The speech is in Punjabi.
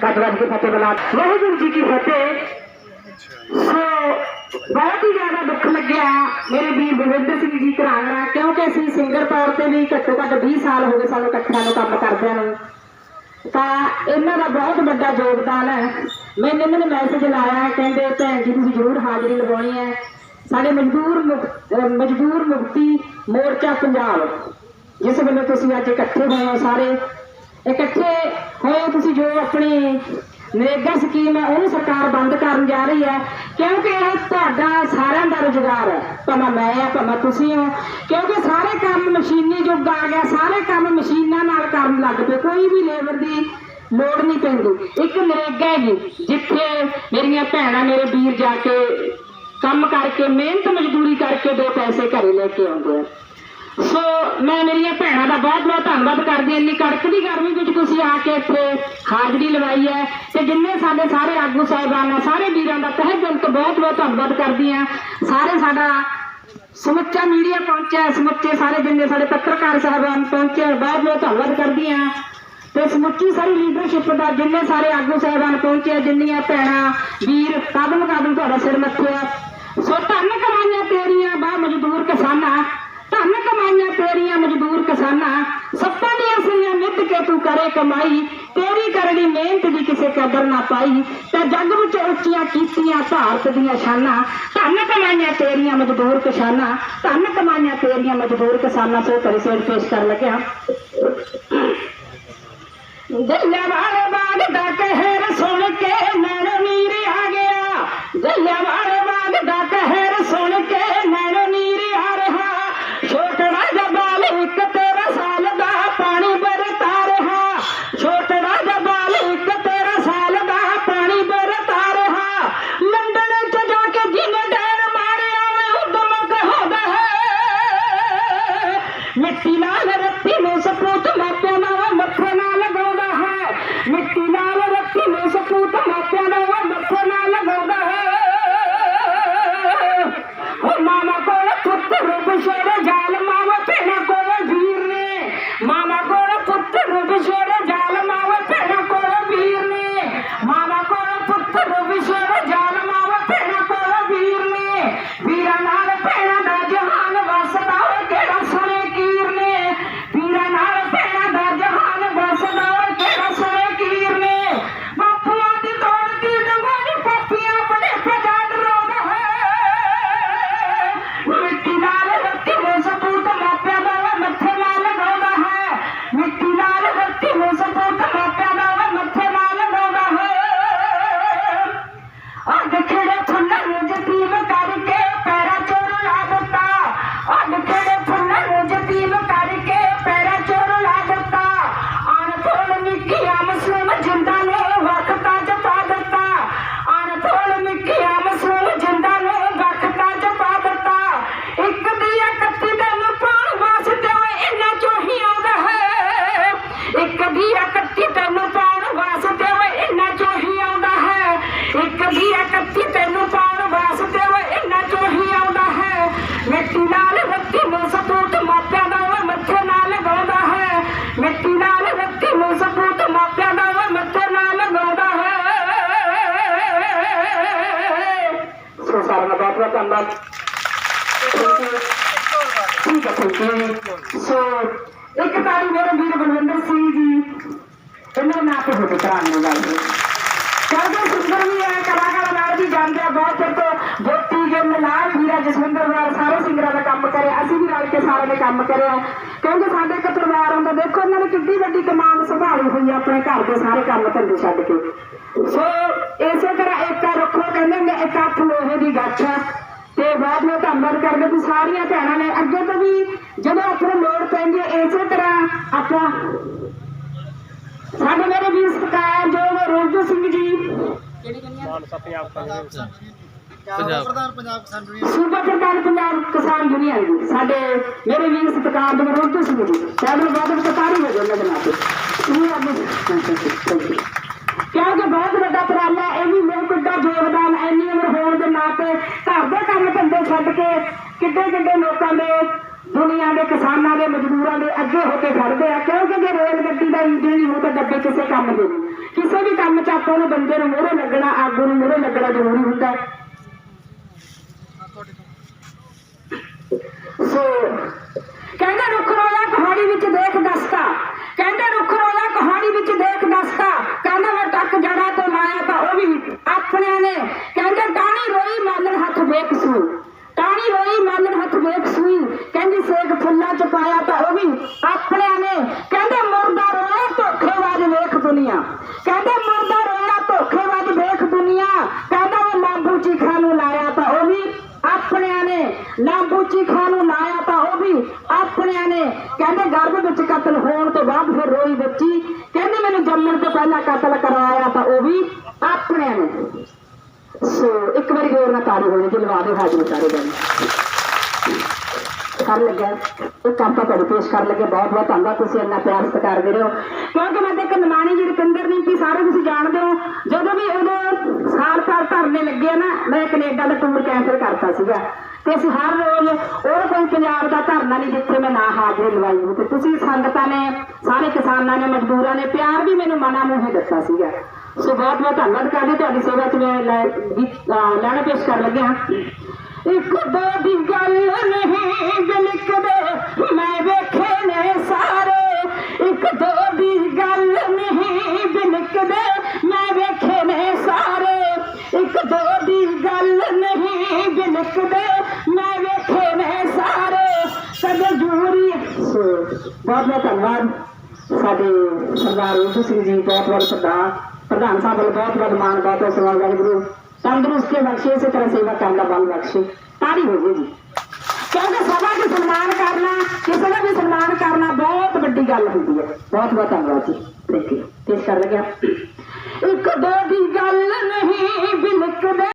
ਕੱਟ ਵੱਜ ਕੇ ਫਤਿਹ ਬੁਲਾ ਵਾਹਿਗੁਰੂ ਜੀ ਕੀ ਫਤਿਹ। ਬਹੁਤ ਹੀ ਜ਼ਿਆਦਾ ਦੁੱਖ ਲੱਗਿਆ ਮੇਰੇ ਵੀਰ ਬਲਵਿੰਦਰ ਸਿੰਘ ਜੀ ਘਰਾਣਾ ਕਿਉਂਕਿ ਅਸੀਂ ਸਿੰਗਰ ਤੌਰ ਤੇ ਵੀ ਘੱਟੋ ਘੱਟ 20 ਸਾਲ ਹੋ ਗਏ ਸਾਨੂੰ ਇਕੱਠਿਆਂ ਨੂੰ ਕੰਮ ਕਰਦਿਆਂ ਨੂੰ। ਤਾਂ ਇਹਨਾਂ ਦਾ ਬਹੁਤ ਵੱਡਾ ਯੋਗਦਾਨ ਹੈ। ਮੈਨੂੰ ਇਹਨਾਂ ਨੇ ਮੈਸੇਜ ਲਾਇਆ, ਕਹਿੰਦੇ, ਭੈਣ ਜੀ ਨੂੰ ਜ਼ਰੂਰ ਹਾਜ਼ਰੀ ਲਵਾਉਣੀ ਹੈ। ਸਾਡੇ ਮਜ਼ਦੂਰ ਮੁਕ- ਅਹ ਮਜ਼ਦੂਰ ਮੁਕਤੀ ਮੋਰਚਾ ਪੰਜਾਬ। ਜਿਸ ਵੱਲੋਂ ਤੁਸੀਂ ਅੱਜ ਇਕੱਠੇ ਹੋਏ ਹੋ ਸਾਰੇ। ਇਕੱਠੇ ਹੋਏ ਤੁਸੀਂ ਜੋ ਆਪਣੀ ਨਰੇਗਾ ਸਕੀਮ ਹੈ ਉਹਨੂੰ ਸਰਕਾਰ ਬੰਦ ਕਰਨ ਜਾ ਰਹੀ ਹੈ। ਕਿਉਂਕਿ ਇਹ ਤੁਹਾਡਾ ਸਾਰਿਆਂ ਦਾ ਰੁਜ਼ਗਾਰ ਹੈ। ਭਾਵੇਂ ਮੈਂ ਆ, ਭਾਵੇਂ ਤੁਸੀਂ ਹੋ। ਕਿਉਂਕਿ ਸਾਰੇ ਕੰਮ ਮਸ਼ੀਨੀ ਯੁੱਗ ਆ ਗਿਆ। ਸਾਰੇ ਕੰਮ ਮਸ਼ੀਨਾਂ ਨਾਲ ਕਰਨ ਲੱਗ ਪਏ। ਕੋਈ ਵੀ ਲੇਬਰ ਦੀ ਲੋੜ ਨਹੀਂ ਪੈਂਦੀ। ਇੱਕ ਨਰੇਗਾ ਹੈਗੀ ਜਿੱਥੇ ਮੇਰੀਆਂ ਭੈਣਾਂ, ਮੇਰੇ ਵੀਰ ਜਾ ਕੇ ਕੰਮ ਕਰਕੇ, ਮਿਹਨਤ ਮਜ਼ਦੂਰੀ ਕਰਕੇ ਦੋ ਪੈਸੇ ਘਰੇ ਲੈ ਕੇ ਆਉਂਦੇ ਆ। ਸੋ ਮੈਂ ਮੇਰੀਆਂ ਭੈਣਾਂ ਦਾ ਬਹੁਤ ਬਹੁਤ ਧੰਨਵਾਦ ਕਰਦੀ ਹਾਂ। ਇੰਨੀ ਕੜਕਦੀ ਗਰਮੀ ਵਿੱਚ ਤੁਸੀਂ ਆ ਕੇ ਇੱਥੇ ਹਾਜ਼ਰੀ ਲਵਾਈ ਹੈ ਤੇ ਜਿੰਨੇ ਸਾਡੇ ਸਾਰੇ ਆਗੂ ਸਾਹਿਬਾਨ ਆ ਸਾਰੇ ਵੀਰਾਂ ਦਾ ਤਹਿ ਦਿਲ ਤੋਂ ਬਹੁਤ ਬਹੁਤ ਧੰਨਵਾਦ ਕਰਦੀ ਹਾਂ। ਸਾਰੇ ਸਾਡਾ ਸਮੁੱਚਾ ਮੀਡੀਆ ਪਹੁੰਚਿਆ ਸਮੁੱਚੇ ਸਾਰੇ ਜਿੰਨੇ ਸਾਡੇ ਪੱਤਰਕਾਰ ਸਾਹਿਬਾਨ ਪਹੁੰਚੇ ਬਹੁਤ ਬਹੁਤ ਧੰਨਵਾਦ ਕਰਦੀ ਹਾਂ। ਤੇ ਸਮੁੱਚੀ ਸਾਰੀ ਲੀਡਰਸ਼ਿਪ ਦਾ ਜਿੰਨੇ ਸਾਰੇ ਆਗੂ ਸਾਹਿਬਾਨ ਪਹੁੰਚੇ ਜਿੰਨੀਆਂ ਭੈਣਾਂ, ਵੀਰ ਕਦਮ ਕਦਮ ਤੁਹਾਡਾ ਸਿਰ ਮੱਥੇ ਆ ਸੋ ਧੰਨ ਕਮਾਈਆਂ ਤੇਰੀਆਂ ਬਾ ਮਜ਼ਦੂਰ ਕਿਸਾਨਾਂ। ਧੰਨ ਕਮਾਈਆਂ ਤੇਰੀਆਂ ਮਜ਼ਦੂਰ ਕਿਸਾਨਾਂ ਸੱਪਾਂ ਦੀਆਂ ਸੀਆਂ ਨਿੱਤ ਕੇ ਤੂੰ ਕਰੇ ਕਮਾਈ, ਤੇਰੀ ਕਰਨੀ ਮਿਹਨਤ ਦੀ ਕਿਸੇ ਕਦਰ ਨਾ ਪਾਈ, ਤੇ ਜੱਗ ਵਿੱਚ ਉੱਚੀਆਂ ਕੀਤੀਆਂ ਭਾਰਤ ਦੀਆਂ ਸ਼ਾਨਾਂ ਧੰਨ ਕਮਾਈਆਂ ਤੇਰੀਆਂ ਮਜ਼ਦੂਰ ਕਿਸਾਨਾਂ, ਧੰਨ ਕਮਾਈਆਂ ਤੇਰੀਆਂ ਮਜ਼ਦੂਰ ਕਿਸਾਨਾਂ, ਸੋ ਤੇਰੇ ਸੇਡ ਪੇਸ਼ ਕਰਨ ਲੱਗਿਆ। ਜੱਲਿਆ Jerusalem. ਨੂੰ ਸਪੂਤ ਮਾਪਿਆਂ ਦਾ ਓਏ ਮੱਥੇ ਨਾਲ ਲਗਾਉਂਦਾ ਹੈ। ਸੋ ਸਾਰਿਆਂ ਦਾ ਬਹੁਤ ਬਹੁਤ ਧੰਨਵਾਦ। ਠੀਕ ਹੈ ਠੀਕ ਹੈ। ਸੋ ਇੱਕ ਤਾਰੀ ਮੇਰੇ ਵੀਰ ਬਲਵਿੰਦਰ ਸਿੰਘ ਜੀ, ਇਹਨਾਂ ਦੇ ਨਾਂ ਤੇ ਹੋਤੇ ਕਰਾਉਣ ਵਾਲੇ ਕਰਦੇ ਸੁੰਦਰ ਵੀ ਹੈ, ਕਲਾਕਾਰ ਨਾਲ ਵੀ ਜਾਂਦੇ ਬਹੁਤ ਤੋਂ ਜੋਤੀ ਗਿੱਲ ਲਾਲ ਵੀਰਾ ਜਸਵਿੰਦਰ ਵਾਰ ਕਰਿਆ ਅਸੀਂ ਵੀ ਰਲ ਕੇ ਸਾਰਿਆਂ ਨੇ ਕੰਮ ਕਰਿਆ। ਕਿਉਂਕਿ ਸਾਡੇ ਇੱਕ ਪਰਿਵਾਰ ਹੁੰਦਾ ਦੇਖੋ ਇਹਨਾਂ ਨੇ ਕਿੰਨੀ ਵੱਡੀ ਕਮਾਨ ਸੰਭਾਲੀ ਹੋਈ ਆ ਆਪਣੇ ਘਰ ਦੇ ਸਾਰੇ ਕੰਮ ਧੰਦੇ ਛੱਡ ਕੇ। ਸੋ ਇਸੇ ਤਰ੍ਹਾਂ ਏਕਾ ਰੱਖੋ ਕਹਿੰਦੇ ਨੇ ਇਕੱਠ ਲੋਹੇ ਦੀ ਗੱਠ। ਤੇ ਬਹੁਤ ਬਹੁਤ ਧੰਨਵਾਦ ਕਰਦੇ ਤੁਸੀਂ ਸਾਰੀਆਂ ਭੈਣਾਂ ਨੇ ਅੱਗੇ ਤੋਂ ਵੀ ਜਦੋਂ ਆਪਣੇ ਲੋੜ ਪੈਂਦੀ ਹੈ ਇਸੇ ਤਰ੍ਹਾਂ ਆਪਾਂ ਸਾਡੇ ਮੇਰੇ ਵੀਰ ਸਤਿਕਾਰ ਜੋ। ਰੋਜੂ ਸਿੰਘ ਜੀ ਪੰਜਾਬ ਪ੍ਰਧਾਨ ਪੰਜਾਬ। ਕਿਸਾਨ ਯੂਨੀਅਨ। ਸੂਬਾ ਪ੍ਰਧਾਨ ਪੰਜਾਬ ਕਿਸਾਨ ਯੂਨੀਅਨ ਜੀ। ਸਾਡੇ ਮੇਰੇ ਵੀਰ ਸਤਿਕਾਰ ਜੋ ਰੋਜੂ ਸਿੰਘ ਜੀ। ਸਾਡੇ ਬਾਦਲ ਕਤਾਰੀ ਹੋ ਜਾਂਦੇ ਬਣਾ ਕੇ ਇਹ ਆਪਣੇ ਕਿਉਂਕਿ ਬਹੁਤ ਵੱਡਾ ਉਪਰਾਲਾ ਇਹ ਵੀ ਬਹੁਤ ਵੱਡਾ ਯੋਗਦਾਨ ਇੰਨੀ ਉਮਰ ਹੋਣ ਦੇ ਨਾਤੇ ਘਰ ਦੇ ਕੰਮ ਧੰਦੇ ਛੱਡ ਕੇ ਕਿੱਡੇ ਕਿੱਡੇ ਲੋਕਾਂ ਦੇ ਦੁਨੀਆ ਦੇ ਕਿਸਾਨਾਂ ਦੇ ਮਜ਼ਦੂਰਾਂ ਦੇ ਅੱਗੇ ਹੋ ਕੇ ਖੜਦੇ ਆ। ਕਿਉਂਕਿ ਜੇ ਰੇਲ ਗੱਡੀ ਦਾ ਇੰਜਣ ਹੋ ਤਾਂ ਡੱਬੇ ਕਿਸੇ ਕੰਮ ਦੇ ਨਹੀਂ। ਕਿਸੇ ਵੀ ਕੰਮ 'ਚ ਆਪਾਂ ਨੂੰ ਬੰਦੇ ਨੂੰ ਮੂਹਰੇ ਲੱਗਣਾ ਆਗੂ ਨੂੰ ਮੂਹਰੇ ਲੱਗਣਾ ਜ਼ਰੂਰੀ ਹੁੰਦਾ ਹੈ। ਸੋ। ਕਹਿੰਦੇ ਰੁੱਖ ਰੋਇਆ ਕਹਾਣੀ ਵਿੱਚ ਦੇਖ ਦਸਤਾ। ਕਹਿੰਦੇ ਰੁੱਖ ਰੋਇਆ ਕਹਾਣੀ ਵਿੱਚ ਦੇਖ ਦਸਤਾ। ਕਹਿੰਦਾ ਮੈਂ ਟੱਕ ਜੜਾ ਤੋਂ ਲਾਇਆ ਤਾਂ ਉਹ ਵੀ ਆਪਣਿਆਂ ਨੇ। ਕਹਿੰਦੇ ਟਾਣੀ ਰੋਈ ਮਾਲਣ ਹੱਥ ਵੇਖ ਸੂਈ। ਟਾਣੀ ਰੋਈ ਮਾਲਣ ਹੱਥ ਵੇਖ ਸੂਈ। ਕਹਿੰਦੀ ਸੇਕ ਫੁੱਲਾਂ ਚ ਪਾਇਆ ਤਾਂ ਉਹ ਵੀ ਆਪਣਿਆਂ ਨੇ। ਕਹਿੰਦੇ ਮੁਰਦਾ ਰੋਇਆ ਧੋਖੇਬਾਜ਼ ਵੇਖ ਦੁਨੀਆ। ਕਹਿੰਦੇ ਮੁਰਦਾ ਰੋਇਆ ਧੋਖੇਬਾਜ਼ ਵੇਖ ਦੁਨੀਆ ਕਹਿੰਦਾ ਉਹ ਲਾਂਬੂ ਚੀਖਾ ਨੂੰ ਲਾਇਆ ਤਾਂ ਉਹ ਵੀ ਆਪਣਿਆਂ ਨੇ ਲਾਂਬੂ ਚੀਖਾ ਨੂੰ ਲਾਇਆ ਤਾਂ ਉਹ ਵੀ ਆਪਣਿਆਂ ਨੇ ਕਹਿੰਦੇ ਗਰਭ ਵਿੱਚ ਕਤਲ ਹੋਣ ਤੋਂ ਬਾਅਦ ਫਿਰ ਰੋਈ ਬੱਚੀ ਕਹਿੰਦੇ ਮੈਨੂੰ ਜੰਮਣ ਤੋਂ ਪਹਿਲਾਂ ਕਤਲ ਕਰਵਾਇਆ ਤਾਂ ਉਹ ਵੀ ਆਪਣਿਆਂ ਨੇ। ਸੋ ਇੱਕ ਵਾਰੀ ਹੋਰ ਨਾ ਤਾੜੀ ਹੋਣੀ ਤੇ ਲਵਾ ਹਾਜ਼ਰ ਸਾਰੇ ਬਣ ਕਰ ਲੱਗਿਆ। ਉਹ ਕੰਮ ਤਾਂ ਤੁਹਾਨੂੰ ਪੇਸ਼ ਕਰ ਲੱਗੇ ਬਹੁਤ ਬਹੁਤ ਧੰਨਵਾਦ, ਤੁਸੀਂ ਇੰਨਾ ਪਿਆਰ ਸਤਿਕਾਰ ਦੇ ਰਹੇ ਹੋ। ਕਿਉਂਕਿ ਮੈਂ ਤੇ ਇੱਕ ਨਿਮਾਣੀ ਜੀ ਰੁਪਿੰਦਰ ਨਹੀਂ ਸੀ ਸਾਰੇ ਤੁਸੀਂ ਜਾਣਦੇ ਹੋ। ਜਦੋਂ ਵੀ ਉਦੋਂ ਸਾਲ ਭਰ ਧਰਨੇ ਲੱਗੇ ਨਾ, ਮੈਂ ਕੈਨੇਡਾ ਦਾ ਟੂਰ ਕੈਂਸਲ ਕਰਤਾ ਸੀਗਾ। ਤੇ ਅਸੀਂ ਹਰ ਰੋਜ਼ ਉਹ ਕੋਈ ਪੰਜਾਬ ਦਾ ਧਰਨਾ ਨਹੀਂ ਜਿੱਥੇ ਮੈਂ ਨਾ ਹਾਜ਼ਰੀ ਲਵਾਈ ਹੋਵੇ ਤੇ ਤੁਸੀਂ ਸੰਗਤਾਂ ਨੇ, ਸਾਰੇ ਕਿਸਾਨਾਂ ਨੇ, ਮਜ਼ਦੂਰਾਂ ਨੇ ਪਿਆਰ ਵੀ ਮੈਨੂੰ ਮਨਾ ਮੂੰਹ ਦਿੱਤਾ ਸੀਗਾ। ਸੋ ਬਹੁਤ ਬਹੁਤ ਧੰਨਵਾਦ ਕਰਦੇ, ਤੁਹਾਡੀ ਸੇਵਾ 'ਚ ਮੈਂ ਲੈ- ਲੈਣਾ ਪੇਸ਼ ਕਰਨ ਲੱਗਿਆ। ਇੱਕ ਦੋ ਦੀ ਗੱਲ ਨਹੀਂ ਬਿਲਕਦੇ ਬਹੁਤ ਬਹੁਤ ਧੰਨਵਾਦ। ਸਾਡੇ ਸਰਦਾਰ ਉਦੂ ਸਿੰਘ ਜੀ ਬਹੁਤ ਬਹੁਤ ਸਰਦਾਰ ਪ੍ਰਧਾਨ ਸਾਹਿਬ ਵੱਲੋਂ ਬਹੁਤ ਬਹੁਤ ਮਾਣ ਬਹੁਤ ਬਹੁਤ ਸਵਾਲ ਵਾਹਿਗੁਰੂ। ਤੰਦਰੁਸਤੀ ਬਖਸ਼ੇ, ਇਸੇ ਤਰ੍ਹਾਂ ਸੇਵਾ ਕਰਨ ਦਾ ਬਲ ਬਖਸ਼ੇ। ਤਾੜੀ ਹੋ ਗਈ ਜੀ। ਕਿਉਂਕਿ ਸਭਾ ਦਾ ਸਨਮਾਨ ਕਰਨਾ, ਕਿਸੇ ਦਾ ਵੀ ਸਨਮਾਨ ਕਰਨਾ ਬਹੁਤ ਵੱਡੀ ਗੱਲ ਹੁੰਦੀ ਹੈ। ਬਹੁਤ ਬਹੁਤ ਧੰਨਵਾਦ ਜੀ। ਥੈਂਕ ਯੂ ਪੇਸ਼ ਕਰ ਲੱਗਿਆ। ਇੱਕ ਦੋ